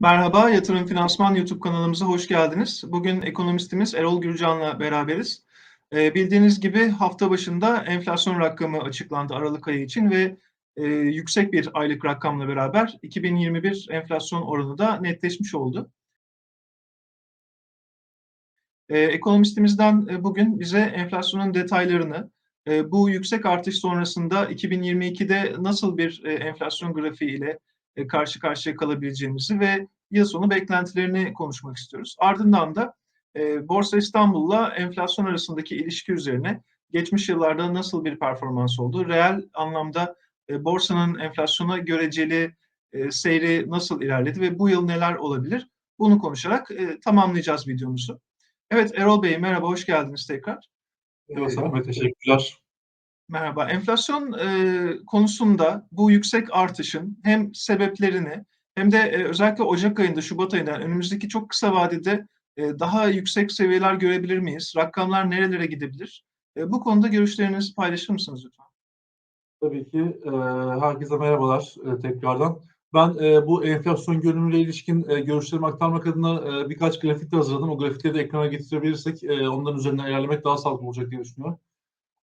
Merhaba, Yatırım Finansman YouTube kanalımıza hoş geldiniz. Bugün ekonomistimiz Erol Gürcan'la beraberiz. Ee, bildiğiniz gibi hafta başında enflasyon rakamı açıklandı Aralık ayı için ve e, yüksek bir aylık rakamla beraber 2021 enflasyon oranı da netleşmiş oldu. Ee, ekonomistimizden e, bugün bize enflasyonun detaylarını, e, bu yüksek artış sonrasında 2022'de nasıl bir e, enflasyon grafiği ile e, karşı karşıya kalabileceğimizi ve yıl sonu beklentilerini konuşmak istiyoruz. Ardından da e, Borsa İstanbul'la enflasyon arasındaki ilişki üzerine geçmiş yıllarda nasıl bir performans oldu, reel anlamda e, borsanın enflasyona göreceli e, seyri nasıl ilerledi ve bu yıl neler olabilir? Bunu konuşarak e, tamamlayacağız videomuzu. Evet Erol Bey merhaba, hoş geldiniz tekrar. Evet, Ahmet, teşekkürler. Merhaba. Enflasyon e, konusunda bu yüksek artışın hem sebeplerini hem de e, özellikle Ocak ayında, Şubat ayında önümüzdeki çok kısa vadede e, daha yüksek seviyeler görebilir miyiz? Rakamlar nerelere gidebilir? E, bu konuda görüşlerinizi paylaşır mısınız lütfen? Tabii ki. E, herkese merhabalar e, tekrardan. Ben e, bu enflasyon görünümüyle ilişkin e, görüşlerimi aktarmak adına e, birkaç grafik de hazırladım. O grafikleri de ekrana getirebilirsek e, onların üzerinden ilerlemek daha sağlıklı olacak diye düşünüyorum.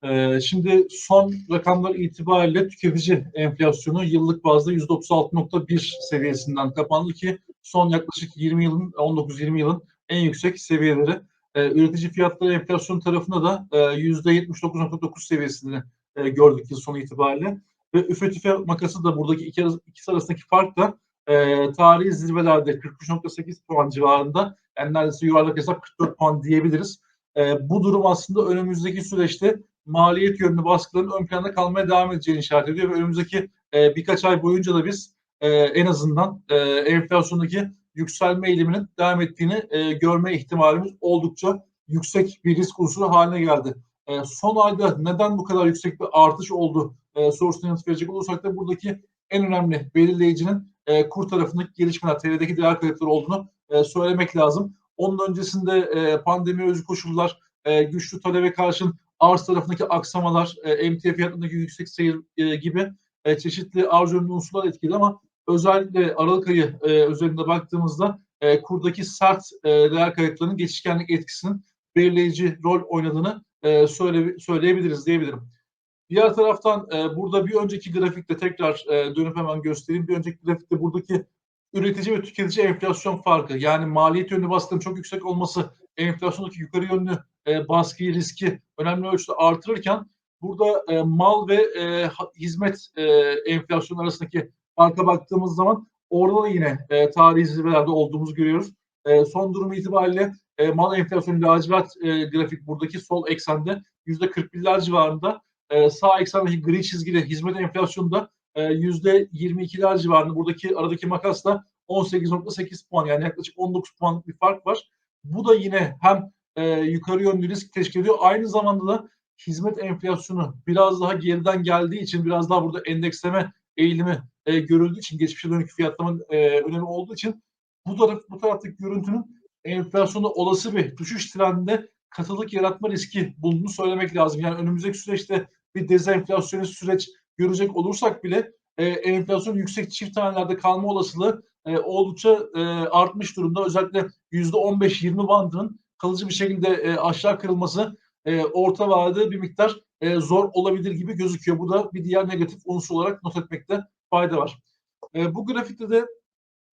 E, şimdi son rakamlar itibariyle tüketici enflasyonu yıllık bazda %36.1 seviyesinden kapandı ki son yaklaşık 20 yılın, 19-20 yılın en yüksek seviyeleri. E, üretici fiyatları enflasyon tarafında da e, %79.9 seviyesini e, gördük yıl sonu itibariyle. Ve üfe tüfe makası da buradaki iki, ikisi arasındaki fark da e, tarihi zirvelerde 43.8 puan civarında. Yani neredeyse yuvarlak hesap 44 puan diyebiliriz. E, bu durum aslında önümüzdeki süreçte maliyet yönlü baskıların ön planda kalmaya devam edeceğini işaret ediyor ve önümüzdeki e, birkaç ay boyunca da biz e, en azından e, enflasyondaki yükselme eğiliminin devam ettiğini e, görme ihtimalimiz oldukça yüksek bir risk unsuru haline geldi. E, son ayda neden bu kadar yüksek bir artış oldu e, sorusuna yanıt verecek olursak da buradaki en önemli belirleyicinin e, kur tarafındaki gelişmeler, TL'deki değer kayıpları olduğunu e, söylemek lazım. Onun öncesinde e, pandemi özgü koşullar, e, güçlü talebe karşın arz tarafındaki aksamalar, e, emtia fiyatlarındaki yüksek seyir e, gibi e, çeşitli arz yönlü unsurlar etkili ama özellikle Aralık ayı e, üzerinde baktığımızda kurdaki sert değer kayıplarının geçişkenlik etkisinin belirleyici rol oynadığını söyle, söyleyebiliriz diyebilirim. Diğer taraftan burada bir önceki grafikte tekrar dönüp hemen göstereyim. Bir önceki grafikte buradaki üretici ve tüketici enflasyon farkı yani maliyet yönlü baskının çok yüksek olması enflasyondaki yukarı yönlü e, baskıyı, riski önemli ölçüde artırırken burada e, mal ve e, hizmet e, enflasyon arasındaki farka baktığımız zaman orada da yine e, tarihi zirvelerde olduğumuzu görüyoruz. E, son durum itibariyle e, mal enflasyonu lacivert e, grafik buradaki sol eksende yüzde 41'ler civarında e, sağ eksendeki gri çizgili hizmet enflasyonu da e, yüzde 22'ler civarında buradaki aradaki makas da 18.8 puan yani yaklaşık 19 puanlık bir fark var. Bu da yine hem e, yukarı yönlü risk teşkil ediyor. Aynı zamanda da hizmet enflasyonu biraz daha geriden geldiği için biraz daha burada endeksleme eğilimi e, görüldüğü için geçmişe dönük fiyatlama e, önemi olduğu için bu taraf bu taraftaki görüntünün enflasyonda olası bir düşüş trendinde katılık yaratma riski bulunduğunu söylemek lazım. Yani önümüzdeki süreçte bir dezenflasyonist süreç görecek olursak bile e, enflasyon yüksek çift tanelerde kalma olasılığı e, oldukça e, artmış durumda. Özellikle yüzde 15-20 bandının kalıcı bir şekilde e, aşağı kırılması e, orta vadede bir miktar e, zor olabilir gibi gözüküyor. Bu da bir diğer negatif unsur olarak not etmekte fayda var. E, bu grafikte de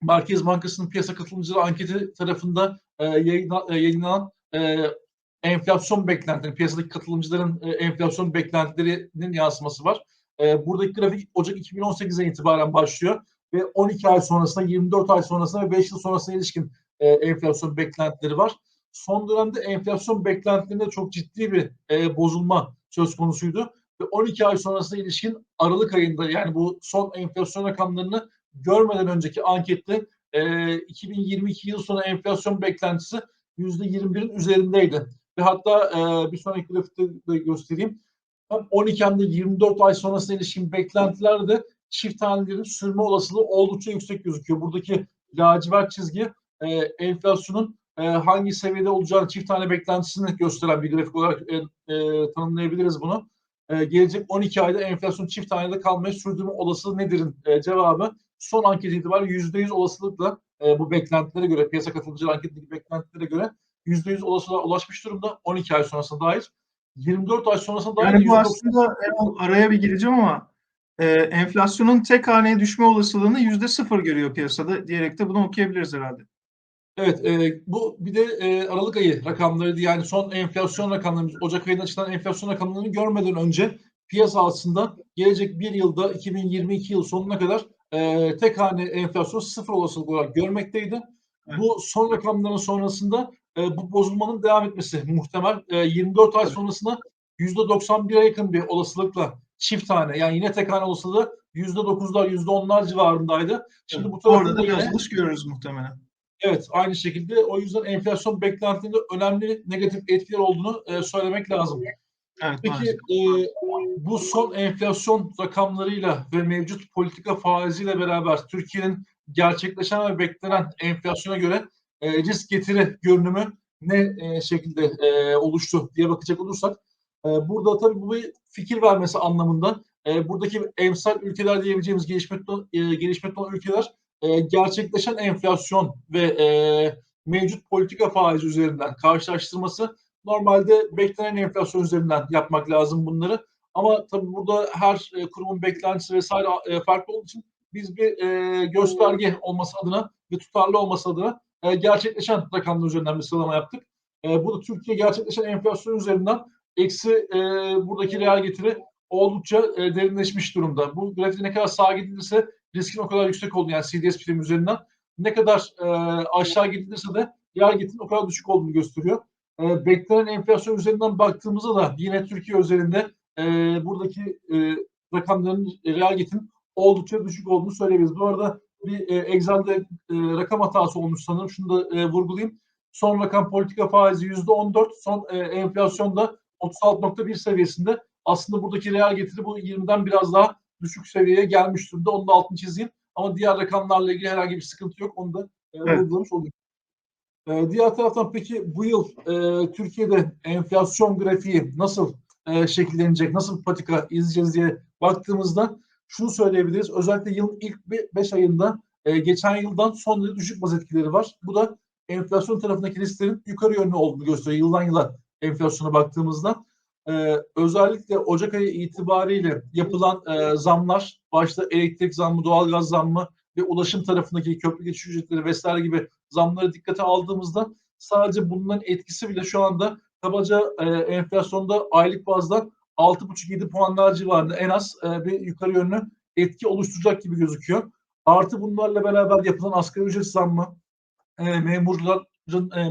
Merkez Bankası'nın piyasa katılımcıları anketi tarafında e, yayına, e, yayınlanan e, enflasyon beklentileri, piyasadaki katılımcıların e, enflasyon beklentilerinin yansıması var. E, buradaki grafik Ocak 2018'e itibaren başlıyor ve 12 ay sonrasında, 24 ay sonrasında ve 5 yıl sonrasına ilişkin e, enflasyon beklentileri var. Son dönemde enflasyon beklentilerinde çok ciddi bir e, bozulma söz konusuydu ve 12 ay sonrasına ilişkin Aralık ayında yani bu son enflasyon rakamlarını görmeden önceki ankette e, 2022 yıl sonu enflasyon beklentisi %21'in üzerindeydi. Ve hatta e, bir sonraki grafikte de göstereyim. Hem 12 hem de 24 ay sonrasına ilişkin beklentilerde çift hanelerin sürme olasılığı oldukça yüksek gözüküyor. Buradaki lacivert çizgi e, enflasyonun e, hangi seviyede olacağını çift tane beklentisini gösteren bir grafik olarak e, e, tanımlayabiliriz bunu. E, gelecek 12 ayda enflasyon çift hanede kalmaya sürdürme olasılığı nedir'in e, cevabı son anket itibariyle %100 olasılıkla e, bu beklentilere göre, piyasa katılımcılar anketindeki beklentilere göre %100 olasılığa ulaşmış durumda 12 ay sonrasına dair. 24 ay sonrasına dair Yani bu %90 aslında araya bir gireceğim ama e, enflasyonun tek haneye düşme olasılığını yüzde sıfır görüyor piyasada diyerek de bunu okuyabiliriz herhalde. Evet, e, bu bir de e, Aralık ayı rakamlarıydı. Yani son enflasyon rakamlarımız, Ocak ayında açıklanan enflasyon rakamlarını görmeden önce piyasa aslında gelecek bir yılda 2022 yıl sonuna kadar e, tek hane enflasyon sıfır olasılık olarak görmekteydi. Evet. Bu son rakamların sonrasında e, bu bozulmanın devam etmesi muhtemel. E, 24 ay sonrasında %91'e yakın bir olasılıkla çift tane yani yine tek hane olasılığı %9'lar %10'lar civarındaydı. Şimdi bu Orada da azalış görürüz muhtemelen. Evet, aynı şekilde o yüzden enflasyon beklentilerinde önemli negatif etkiler olduğunu e, söylemek lazım. Evet, Peki e, bu son enflasyon rakamlarıyla ve mevcut politika faiziyle beraber Türkiye'nin gerçekleşen ve beklenen enflasyona göre e, risk getiri görünümü ne e, şekilde e, oluştu diye bakacak olursak e, burada tabii bu bir fikir vermesi anlamında e, buradaki emsal ülkeler diyebileceğimiz gelişmekte e, gelişmekte olan ülkeler e, gerçekleşen enflasyon ve e, mevcut politika faizi üzerinden karşılaştırması normalde beklenen enflasyon üzerinden yapmak lazım bunları. Ama tabii burada her e, kurumun beklentisi vesaire e, farklı olduğu için biz bir e, gösterge olması adına ve tutarlı olması adına e, gerçekleşen rakamlar üzerinden bir sıralama yaptık. E, burada Türkiye gerçekleşen enflasyon üzerinden eksi e, buradaki reel getiri oldukça e, derinleşmiş durumda. Bu grafikte ne kadar sağa gidilirse riskin o kadar yüksek olduğunu yani CDS prim üzerinden ne kadar e, aşağı gidilirse de reel getirin o kadar düşük olduğunu gösteriyor. E, beklenen enflasyon üzerinden baktığımızda da yine Türkiye özelinde e, buradaki e, rakamların e, reel getirin oldukça düşük olduğunu söyleyebiliriz. Bu arada bir e, Excel'de e, rakam hatası olmuş sanırım. Şunu da e, vurgulayayım. Son rakam politika faizi %14, son e, enflasyonda 36.1 seviyesinde. Aslında buradaki reel getiri bu 20'den biraz daha düşük seviyeye gelmiş durumda. Onu da altını çizeyim. Ama diğer rakamlarla ilgili herhangi bir sıkıntı yok. Onu da e, Evet. olayım. E, diğer taraftan peki bu yıl e, Türkiye'de enflasyon grafiği nasıl e, şekillenecek, nasıl bir patika izleyeceğiz diye baktığımızda şunu söyleyebiliriz. Özellikle yılın ilk 5 ayında e, geçen yıldan son derece düşük baz etkileri var. Bu da enflasyon tarafındaki risklerin yukarı yönlü olduğunu gösteriyor. Yıldan yıla enflasyona baktığımızda. E, özellikle Ocak ayı itibariyle yapılan e, zamlar, başta elektrik zammı, doğalgaz zammı ve ulaşım tarafındaki köprü geçiş ücretleri vesaire gibi zamları dikkate aldığımızda sadece bunların etkisi bile şu anda kabaca e, enflasyonda aylık bazda 6,5-7 puanlar civarında en az e, bir yukarı yönlü etki oluşturacak gibi gözüküyor. Artı bunlarla beraber yapılan asgari ücret zammı, e, memurların e,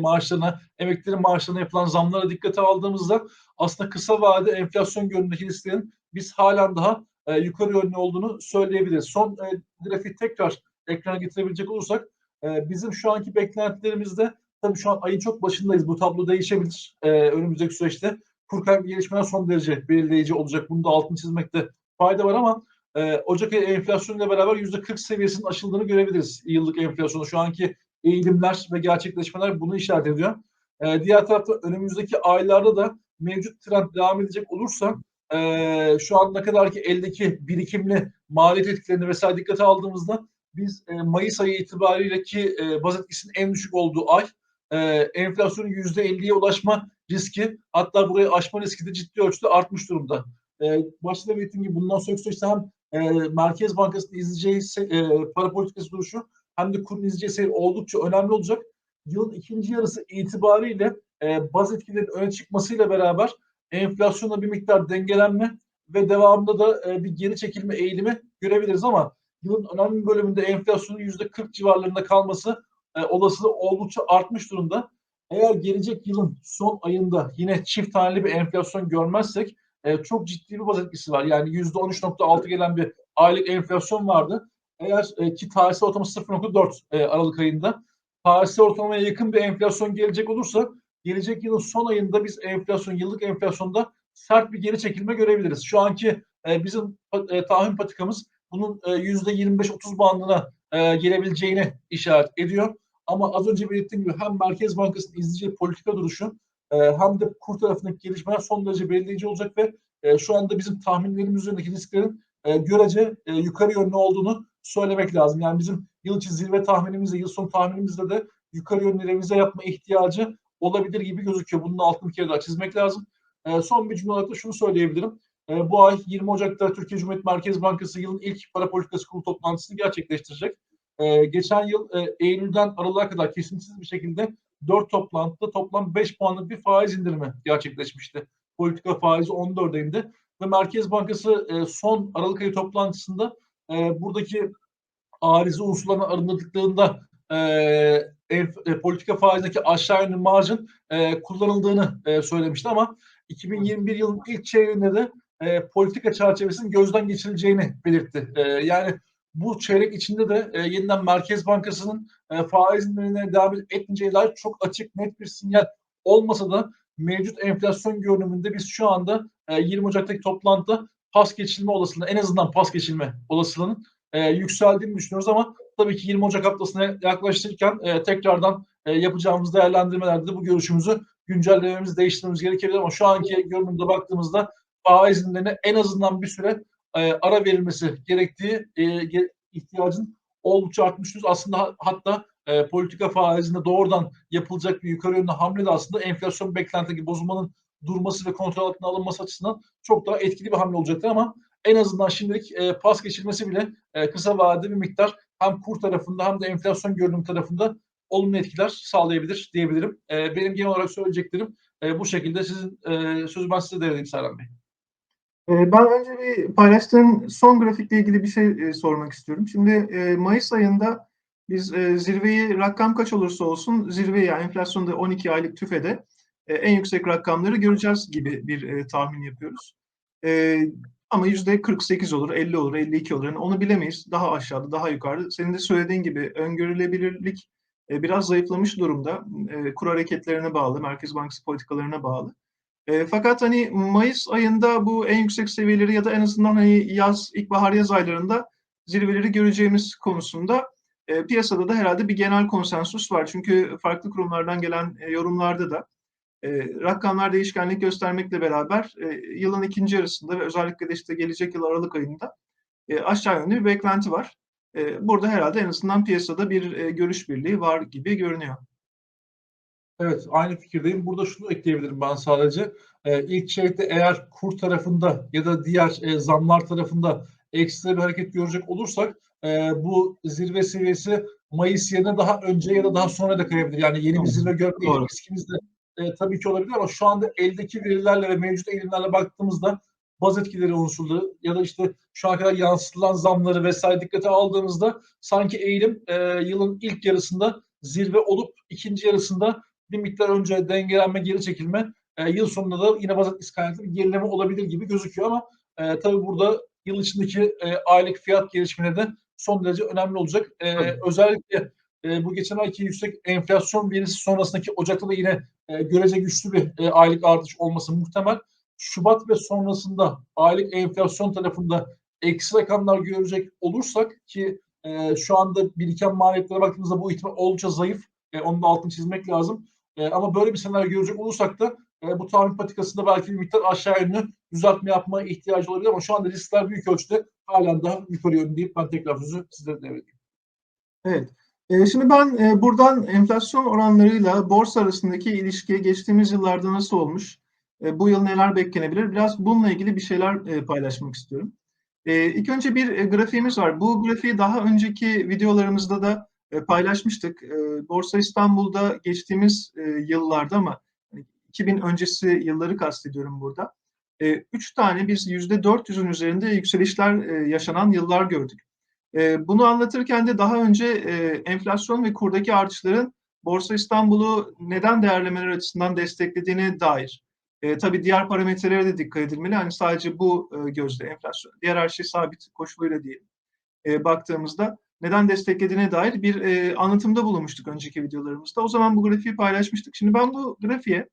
maaşlarına, emeklilerin maaşlarına yapılan zamlara dikkate aldığımızda aslında kısa vade enflasyon yönündeki risklerin biz halen daha e, yukarı yönlü olduğunu söyleyebiliriz. Son e, grafiği tekrar ekrana getirebilecek olursak e, bizim şu anki beklentilerimizde tabii şu an ayın çok başındayız. Bu tablo değişebilir e, önümüzdeki süreçte. Kur kaybı gelişmeler son derece belirleyici olacak. Bunu da altını çizmekte fayda var ama e, Ocak ayı enflasyonuyla beraber %40 seviyesinin aşıldığını görebiliriz. Yıllık enflasyonu şu anki eğilimler ve gerçekleşmeler bunu işaret ediyor. E, diğer tarafta önümüzdeki aylarda da mevcut trend devam edecek olursa e, şu an ne kadar ki eldeki birikimli maliyet etkilerini vesaire dikkate aldığımızda biz e, Mayıs ayı itibariyle ki e, baz etkisinin en düşük olduğu ay e, enflasyonun %50'ye ulaşma riski hatta burayı aşma riski de ciddi ölçüde artmış durumda. E, başta da belirttiğim gibi bundan sonraki süreçte hem e, Merkez Bankası'nın izleyeceği e, para politikası duruşu hem de kurun izleyeceği oldukça önemli olacak. Yılın ikinci yarısı itibariyle e, baz etkilerin öne çıkmasıyla beraber enflasyonda bir miktar dengelenme ve devamında da e, bir geri çekilme eğilimi görebiliriz ama yılın önemli bölümünde enflasyonun yüzde 40 civarlarında kalması e, olasılığı oldukça artmış durumda. Eğer gelecek yılın son ayında yine çift taneli bir enflasyon görmezsek e, çok ciddi bir baz etkisi var. Yani yüzde 13.6 gelen bir aylık enflasyon vardı. Eğer e, ki tarihsel ortalaması 0.4 e, Aralık ayında tarihsel ortalamaya yakın bir enflasyon gelecek olursa gelecek yılın son ayında biz enflasyon yıllık enflasyonda sert bir geri çekilme görebiliriz. Şu anki e, bizim e, tahmin patikamız bunun e, yüzde 25-30 bandına e, gelebileceğini işaret ediyor. Ama az önce belirttiğim gibi hem Merkez Bankası'nın izleyeceği politika duruşu e, hem de kur tarafındaki gelişmeler son derece belirleyici olacak ve e, şu anda bizim tahminlerimiz üzerindeki risklerin e, görece e, yukarı yönlü olduğunu söylemek lazım. Yani bizim yıl içi zirve tahminimizde, yıl sonu tahminimizde de yukarı yönlü revize yapma ihtiyacı olabilir gibi gözüküyor. Bunun altını bir kere daha çizmek lazım. E, son bir cümle olarak da şunu söyleyebilirim. E, bu ay 20 Ocak'ta Türkiye Cumhuriyet Merkez Bankası yılın ilk para politikası kurulu toplantısını gerçekleştirecek. E, geçen yıl e, Eylül'den Aralık'a kadar kesintisiz bir şekilde 4 toplantıda toplam 5 puanlık bir faiz indirimi gerçekleşmişti. Politika faizi 14'e indi ve Merkez Bankası e, son Aralık ayı toplantısında e, buradaki arizi unsurlarına arındırdıklarında e, e, politika faizindeki aşağı yönlü marjın e, kullanıldığını e, söylemişti ama 2021 yılın ilk çeyreğinde de e, politika çerçevesinin gözden geçirileceğini belirtti. E, yani bu çeyrek içinde de e, yeniden Merkez Bankası'nın e, faiz indirimlerine devam etmeyeceği dair çok açık net bir sinyal olmasa da mevcut enflasyon görünümünde biz şu anda e, 20 Ocak'taki toplantıda pas geçilme olasılığı en azından pas geçilme olasılığının e, yükseldiğini düşünüyoruz ama tabii ki 20 Ocak haftasına yaklaşırken e, tekrardan e, yapacağımız değerlendirmelerde de bu görüşümüzü güncellememiz, değiştirmemiz gerekebilir ama şu anki görünümde baktığımızda faiz indirimlerine en azından bir süre e, ara verilmesi gerektiği e, ge- ihtiyacın oldukça artmışız. Aslında ha- hatta e, politika faizinde doğrudan yapılacak bir yukarı yönlü hamle de aslında enflasyon beklentideki bozulmanın durması ve kontrol altına alınması açısından çok daha etkili bir hamle olacaktır ama en azından şimdilik e, pas geçilmesi bile e, kısa vadede bir miktar hem kur tarafında hem de enflasyon görünüm tarafında olumlu etkiler sağlayabilir diyebilirim. E, benim genel olarak söyleyeceklerim e, bu şekilde. Sizin e, sözü ben size devredeyim Serhan Bey. Ee, Ben önce bir paylaştığın son grafikle ilgili bir şey e, sormak istiyorum. Şimdi e, Mayıs ayında biz e, zirveyi rakam kaç olursa olsun zirveyi yani enflasyonda 12 aylık tüfede e, en yüksek rakamları göreceğiz gibi bir e, tahmin yapıyoruz. E, ama yüzde 48 olur, 50 olur, 52 olur. Yani onu bilemeyiz. Daha aşağıda, daha yukarıda. Senin de söylediğin gibi öngörülebilirlik biraz zayıflamış durumda. E, kur hareketlerine bağlı, Merkez Bankası politikalarına bağlı. Fakat hani Mayıs ayında bu en yüksek seviyeleri ya da en azından hani yaz, ilkbahar yaz aylarında zirveleri göreceğimiz konusunda piyasada da herhalde bir genel konsensus var. Çünkü farklı kurumlardan gelen yorumlarda da e, rakamlar değişkenlik göstermekle beraber e, yılın ikinci yarısında ve özellikle de işte gelecek yıl Aralık ayında e, aşağı yönlü bir beklenti var. E, burada herhalde en azından piyasada bir e, görüş birliği var gibi görünüyor. Evet, aynı fikirdeyim. Burada şunu ekleyebilirim ben sadece. Ee, ilk çeyrekte eğer kur tarafında ya da diğer e, zamlar tarafında ekstra bir hareket görecek olursak e, bu zirve seviyesi Mayıs yerine daha önce ya da daha sonra da kayabilir. Yani yeni bir zirve görme riskimiz de e, tabii ki olabilir ama şu anda eldeki verilerle ve mevcut eğilimlerle baktığımızda baz etkileri unsurları ya da işte şu ana kadar yansıtılan zamları vesaire dikkate aldığımızda sanki eğilim e, yılın ilk yarısında zirve olup ikinci yarısında bir miktar önce dengelenme, geri çekilme, e, yıl sonunda da yine bazı etkisi kaynaklı bir gerileme olabilir gibi gözüküyor ama e, tabii burada yıl içindeki e, aylık fiyat gelişmeleri de son derece önemli olacak. E, özellikle e, bu geçen ayki yüksek enflasyon verisi sonrasındaki Ocak'ta da yine e, görece güçlü bir e, aylık artış olması muhtemel. Şubat ve sonrasında aylık enflasyon tarafında eksi rakamlar görecek olursak ki e, şu anda biriken maliyetlere baktığımızda bu ihtimal oldukça zayıf. E, onun da altını çizmek lazım. E, ama böyle bir senaryo görecek olursak da e, bu tahmin patikasında belki bir miktar aşağı yönlü düzeltme yapma ihtiyacı olabilir ama şu anda riskler büyük ölçüde halen daha yukarı yönlü deyip ben tekrar sözü size devredeyim. Evet. E, şimdi ben e, buradan enflasyon oranlarıyla borsa arasındaki ilişkiye geçtiğimiz yıllarda nasıl olmuş, e, bu yıl neler beklenebilir, biraz bununla ilgili bir şeyler e, paylaşmak istiyorum. İlk önce bir grafiğimiz var. Bu grafiği daha önceki videolarımızda da paylaşmıştık. Borsa İstanbul'da geçtiğimiz yıllarda ama hani 2000 öncesi yılları kastediyorum burada. Üç tane biz %400'ün üzerinde yükselişler yaşanan yıllar gördük. E, bunu anlatırken de daha önce e, enflasyon ve kurdaki artışların Borsa İstanbul'u neden değerlemeler açısından desteklediğine dair. E, tabii diğer parametrelere de dikkat edilmeli. Hani sadece bu e, gözle enflasyon. Diğer her şey sabit koşuluyla diyelim. E, baktığımızda neden desteklediğine dair bir e, anlatımda bulunmuştuk önceki videolarımızda. O zaman bu grafiği paylaşmıştık. Şimdi ben bu grafiğe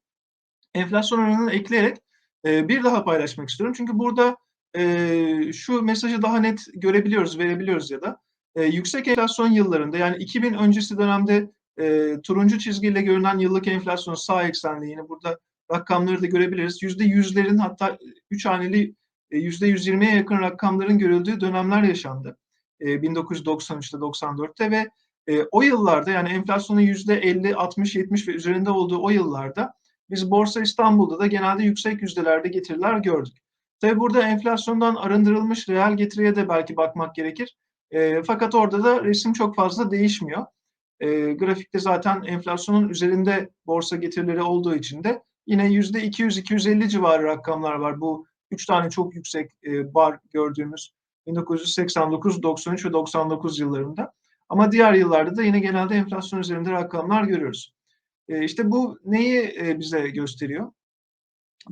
enflasyon oranını ekleyerek e, bir daha paylaşmak istiyorum. Çünkü burada e, şu mesajı daha net görebiliyoruz, verebiliyoruz ya da e, yüksek enflasyon yıllarında yani 2000 öncesi dönemde e, turuncu çizgiyle görünen yıllık enflasyon sağ eksenli yine burada rakamları da görebiliriz. Yüzde yüzlerin hatta üç haneli yüzde yüz yirmiye yakın rakamların görüldüğü dönemler yaşandı. e, 1993'te 94'te ve e, o yıllarda yani enflasyonun %50, 60, 70 ve üzerinde olduğu o yıllarda biz Borsa İstanbul'da da genelde yüksek yüzdelerde getiriler gördük. Tabi burada enflasyondan arındırılmış reel getiriye de belki bakmak gerekir. E, fakat orada da resim çok fazla değişmiyor. E, grafikte zaten enflasyonun üzerinde borsa getirileri olduğu için de yine %200-250 civarı rakamlar var. Bu üç tane çok yüksek e, bar gördüğümüz 1989, 93 ve 99 yıllarında. Ama diğer yıllarda da yine genelde enflasyon üzerinde rakamlar görüyoruz. E, işte bu neyi e, bize gösteriyor?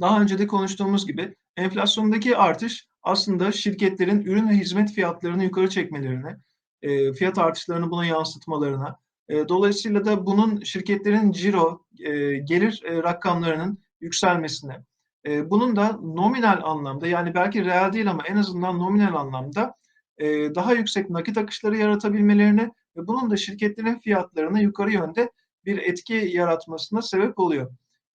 Daha önce de konuştuğumuz gibi enflasyondaki artış aslında şirketlerin ürün ve hizmet fiyatlarını yukarı çekmelerine, e, fiyat artışlarını buna yansıtmalarına, e, dolayısıyla da bunun şirketlerin ciro, e, gelir e, rakamlarının yükselmesine, e, bunun da nominal anlamda yani belki reel değil ama en azından nominal anlamda e, daha yüksek nakit akışları yaratabilmelerine ve bunun da şirketlerin fiyatlarına yukarı yönde bir etki yaratmasına sebep oluyor.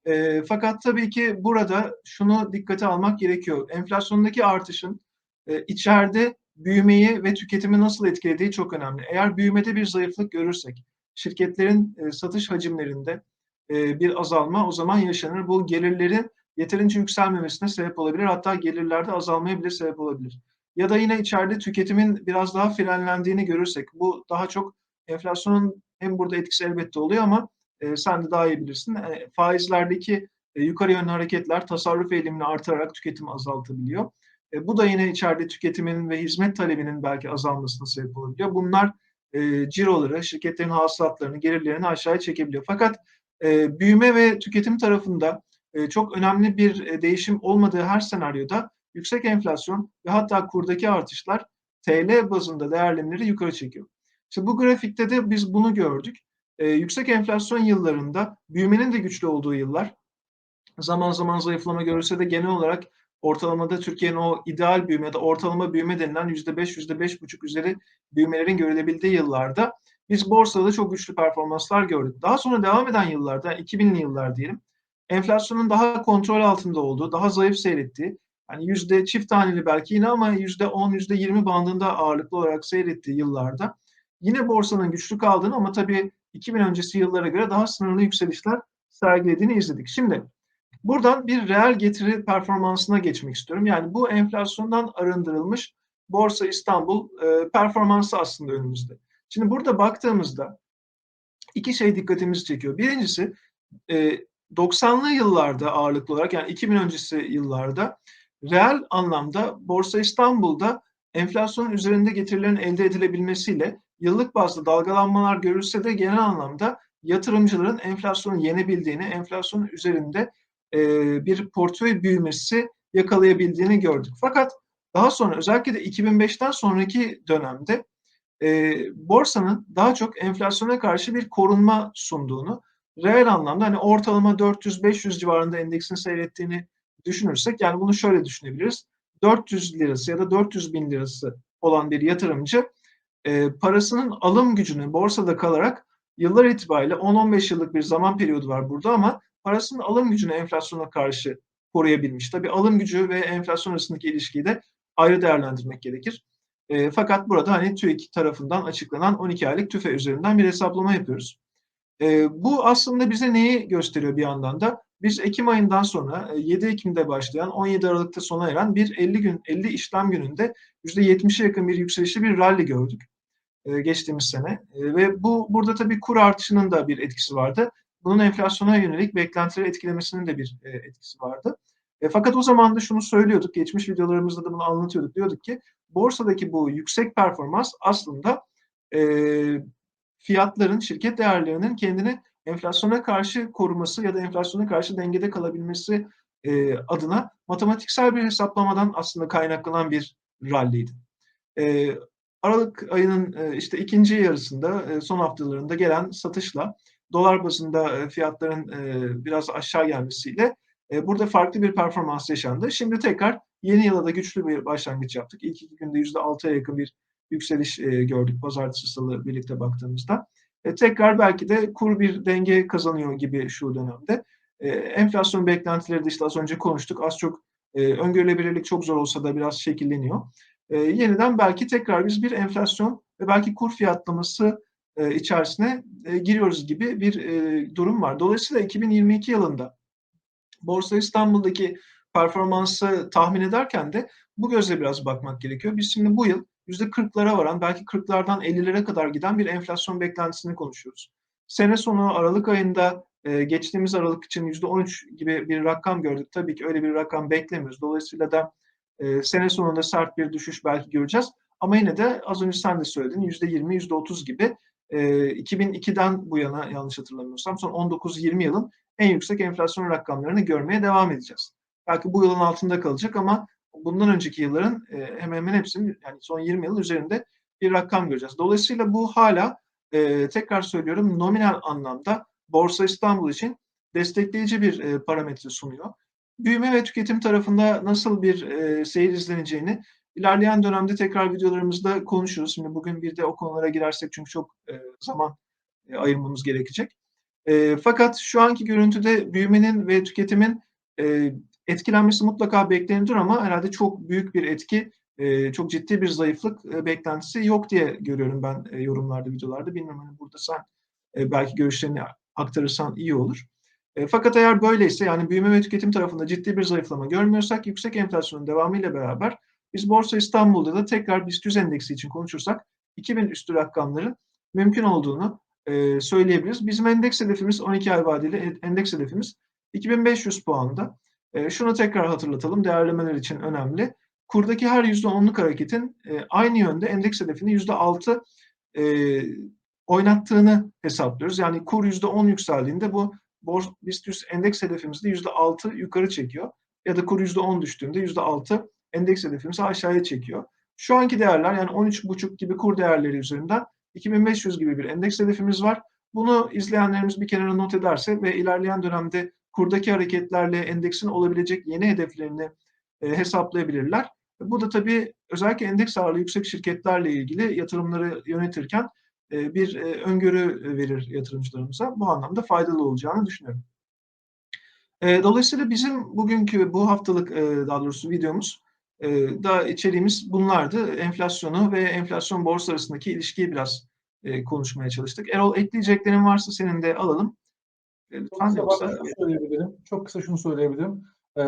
E, fakat tabii ki burada şunu dikkate almak gerekiyor. Enflasyondaki artışın e, içeride büyümeyi ve tüketimi nasıl etkilediği çok önemli. Eğer büyümede bir zayıflık görürsek, şirketlerin e, satış hacimlerinde e, bir azalma o zaman yaşanır. Bu gelirlerin yeterince yükselmemesine sebep olabilir. Hatta gelirlerde azalmaya bile sebep olabilir. Ya da yine içeride tüketimin biraz daha frenlendiğini görürsek, bu daha çok enflasyonun hem burada etkisi elbette oluyor ama e, sen de daha iyi bilirsin. E, faizlerdeki e, yukarı yönlü hareketler tasarruf eğilimini artırarak tüketimi azaltabiliyor. E, bu da yine içeride tüketimin ve hizmet talebinin belki azalmasına sebep olabiliyor. Bunlar e, ciroları, şirketlerin hasılatlarını, gelirlerini aşağıya çekebiliyor. Fakat e, büyüme ve tüketim tarafında e, çok önemli bir e, değişim olmadığı her senaryoda yüksek enflasyon ve hatta kurdaki artışlar TL bazında değerlemleri yukarı çekiyor. İşte bu grafikte de biz bunu gördük. E, yüksek enflasyon yıllarında büyümenin de güçlü olduğu yıllar, zaman zaman zayıflama görülse de genel olarak ortalamada Türkiye'nin o ideal büyüme ya da ortalama büyüme denilen %5, %5,5 üzeri büyümelerin görülebildiği yıllarda biz borsada çok güçlü performanslar gördük. Daha sonra devam eden yıllarda, 2000'li yıllar diyelim, enflasyonun daha kontrol altında olduğu, daha zayıf seyrettiği, hani yüzde çift taneli belki yine ama yüzde 10, yüzde 20 bandında ağırlıklı olarak seyrettiği yıllarda yine borsanın güçlü kaldığını ama tabii 2000 öncesi yıllara göre daha sınırlı yükselişler sergilediğini izledik. Şimdi buradan bir reel getiri performansına geçmek istiyorum. Yani bu enflasyondan arındırılmış Borsa İstanbul e, performansı aslında önümüzde. Şimdi burada baktığımızda iki şey dikkatimizi çekiyor. Birincisi e, 90'lı yıllarda ağırlıklı olarak yani 2000 öncesi yıllarda reel anlamda Borsa İstanbul'da enflasyonun üzerinde getirilerin elde edilebilmesiyle yıllık bazda dalgalanmalar görülse de genel anlamda yatırımcıların enflasyonu yenebildiğini, enflasyonun üzerinde e, bir portföy büyümesi yakalayabildiğini gördük. Fakat daha sonra özellikle de 2005'ten sonraki dönemde e, borsanın daha çok enflasyona karşı bir korunma sunduğunu, reel anlamda hani ortalama 400-500 civarında endeksin seyrettiğini düşünürsek yani bunu şöyle düşünebiliriz. 400 lirası ya da 400 bin lirası olan bir yatırımcı e, parasının alım gücünü borsada kalarak yıllar itibariyle 10-15 yıllık bir zaman periyodu var burada ama parasının alım gücünü enflasyona karşı koruyabilmiş. Tabii alım gücü ve enflasyon arasındaki ilişkiyi de ayrı değerlendirmek gerekir. E, fakat burada hani TÜİK tarafından açıklanan 12 aylık tüfe üzerinden bir hesaplama yapıyoruz. E, bu aslında bize neyi gösteriyor bir yandan da? Biz Ekim ayından sonra 7 Ekim'de başlayan 17 Aralık'ta sona eren bir 50 gün 50 işlem gününde %70'e yakın bir yükselişli bir rally gördük e, geçtiğimiz sene. E, ve bu burada tabii kur artışının da bir etkisi vardı. Bunun enflasyona yönelik beklentileri etkilemesinin de bir e, etkisi vardı. E, fakat o zaman da şunu söylüyorduk, geçmiş videolarımızda da bunu anlatıyorduk. Diyorduk ki borsadaki bu yüksek performans aslında e, fiyatların, şirket değerlerinin kendini enflasyona karşı koruması ya da enflasyona karşı dengede kalabilmesi e, adına matematiksel bir hesaplamadan aslında kaynaklanan bir ralliydi. E, Aralık ayının e, işte ikinci yarısında, e, son haftalarında gelen satışla dolar bazında e, fiyatların biraz aşağı gelmesiyle burada farklı bir performans yaşandı. Şimdi tekrar yeni yıla da güçlü bir başlangıç yaptık. İlk iki günde %6'ya yakın bir yükseliş gördük pazartesi salı birlikte baktığımızda. Tekrar belki de kur bir denge kazanıyor gibi şu dönemde. Enflasyon beklentileri de işte az önce konuştuk. Az çok öngörülebilirlik çok zor olsa da biraz şekilleniyor. E, yeniden belki tekrar biz bir enflasyon ve belki kur fiyatlaması e, içerisine e, giriyoruz gibi bir e, durum var. Dolayısıyla 2022 yılında Borsa İstanbul'daki performansı tahmin ederken de bu gözle biraz bakmak gerekiyor. Biz şimdi bu yıl %40'lara varan belki 40'lardan 50'lere kadar giden bir enflasyon beklentisini konuşuyoruz. Sene sonu Aralık ayında e, geçtiğimiz Aralık için %13 gibi bir rakam gördük. Tabii ki öyle bir rakam beklemiyoruz. Dolayısıyla da e, sene sonunda sert bir düşüş belki göreceğiz. Ama yine de az önce sen de söyledin %20, %30 gibi e, 2002'den bu yana yanlış hatırlamıyorsam son 19-20 yılın en yüksek enflasyon rakamlarını görmeye devam edeceğiz. Belki bu yılın altında kalacak ama bundan önceki yılların e, hemen hemen hepsinin yani son 20 yıl üzerinde bir rakam göreceğiz. Dolayısıyla bu hala e, tekrar söylüyorum nominal anlamda Borsa İstanbul için destekleyici bir e, parametre sunuyor. Büyüme ve tüketim tarafında nasıl bir e, seyir izleneceğini ilerleyen dönemde tekrar videolarımızda konuşuruz. Şimdi bugün bir de o konulara girersek çünkü çok e, zaman e, ayırmamız gerekecek. E, fakat şu anki görüntüde büyümenin ve tüketimin e, etkilenmesi mutlaka beklenir ama herhalde çok büyük bir etki, e, çok ciddi bir zayıflık e, beklentisi yok diye görüyorum ben e, yorumlarda, videolarda. Bilmiyorum hani burada sen e, belki görüşlerini aktarırsan iyi olur. E, fakat eğer böyleyse yani büyüme ve tüketim tarafında ciddi bir zayıflama görmüyorsak yüksek enflasyonun devamıyla beraber biz Borsa İstanbul'da da tekrar BIST 100 endeksi için konuşursak 2000 üstü rakamların mümkün olduğunu e, söyleyebiliriz. Bizim endeks hedefimiz 12 ay vadeli endeks hedefimiz 2500 puanda. E, şunu tekrar hatırlatalım değerlemeler için önemli. Kurdaki her %10'luk hareketin e, aynı yönde endeks hedefini %6 e, oynattığını hesaplıyoruz. Yani kur %10 yükseldiğinde bu BIST 100 endeks hedefimizi de %6 yukarı çekiyor. Ya da kur %10 düştüğünde %6 endeks hedefimizi aşağıya çekiyor. Şu anki değerler yani 13,5 gibi kur değerleri üzerinden 2500 gibi bir endeks hedefimiz var. Bunu izleyenlerimiz bir kenara not ederse ve ilerleyen dönemde kurdaki hareketlerle endeksin olabilecek yeni hedeflerini e, hesaplayabilirler. Bu da tabii özellikle endeks ağırlığı yüksek şirketlerle ilgili yatırımları yönetirken bir e, öngörü verir yatırımcılarımıza. Bu anlamda faydalı olacağını düşünüyorum. E, dolayısıyla bizim bugünkü bu haftalık e, daha doğrusu videomuz e, da içeriğimiz bunlardı. Enflasyonu ve enflasyon borsa arasındaki ilişkiyi biraz e, konuşmaya çalıştık. Erol ekleyeceklerin varsa senin de alalım. E, Çok kısa, yoksa... şunu söyleyebilirim. Çok kısa şunu söyleyebilirim. Ee,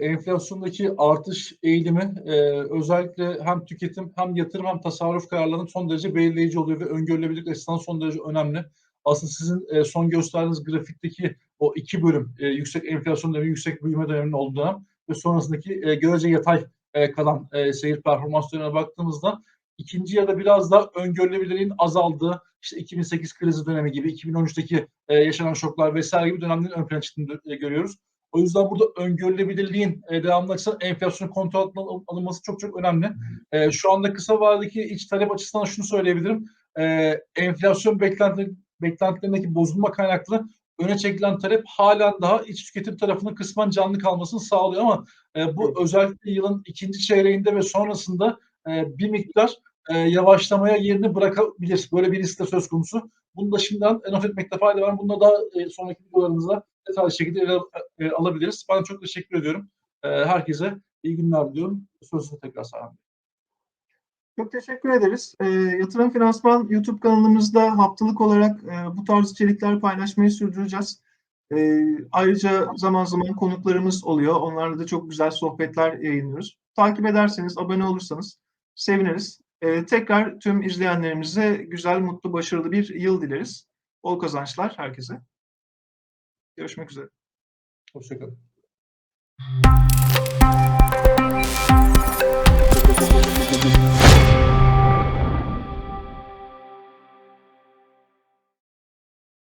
enflasyondaki artış eğilimi e, özellikle hem tüketim hem yatırım hem tasarruf kararlarının son derece belirleyici oluyor ve öngörülebilirlik açısından son derece önemli. Aslında sizin e, son gösterdiğiniz grafikteki o iki bölüm e, yüksek enflasyon dönemi, yüksek büyüme döneminin olduğu dönem ve sonrasındaki e, görece yatay e, kalan e, seyir performans dönemine baktığımızda ikinci yarıda biraz da öngörülebilirliğin azaldığı işte 2008 krizi dönemi gibi 2013'teki e, yaşanan şoklar vesaire gibi dönemlerin ön plana çıktığını e, görüyoruz. O yüzden burada öngörülebilirliğin e, devamlı açısından enflasyon kontrol altına alınması çok çok önemli. E, şu anda kısa vadedeki iç talep açısından şunu söyleyebilirim. E, enflasyon beklenti, beklentilerindeki bozulma kaynaklı öne çekilen talep halen daha iç tüketim tarafının kısmen canlı kalmasını sağlıyor ama e, bu özellikle yılın ikinci çeyreğinde ve sonrasında e, bir miktar e, yavaşlamaya yerini bırakabilir. Böyle bir risk de söz konusu. Bunu da şimdiden not etmekte fayda var. Bunu da daha e, sonraki videolarımızda detaylı şekilde ele, e, alabiliriz. Ben çok teşekkür ediyorum. E, herkese iyi günler diliyorum. Sözünü tekrar Sahan Çok teşekkür ederiz. E, Yatırım Finansman YouTube kanalımızda haftalık olarak e, bu tarz içerikler paylaşmayı sürdüreceğiz. E, ayrıca zaman zaman konuklarımız oluyor. Onlarla da çok güzel sohbetler yayınlıyoruz. Takip ederseniz, abone olursanız seviniriz. E, tekrar tüm izleyenlerimize güzel, mutlu, başarılı bir yıl dileriz. Bol kazançlar herkese. Görüşmek üzere. Hoşçakalın.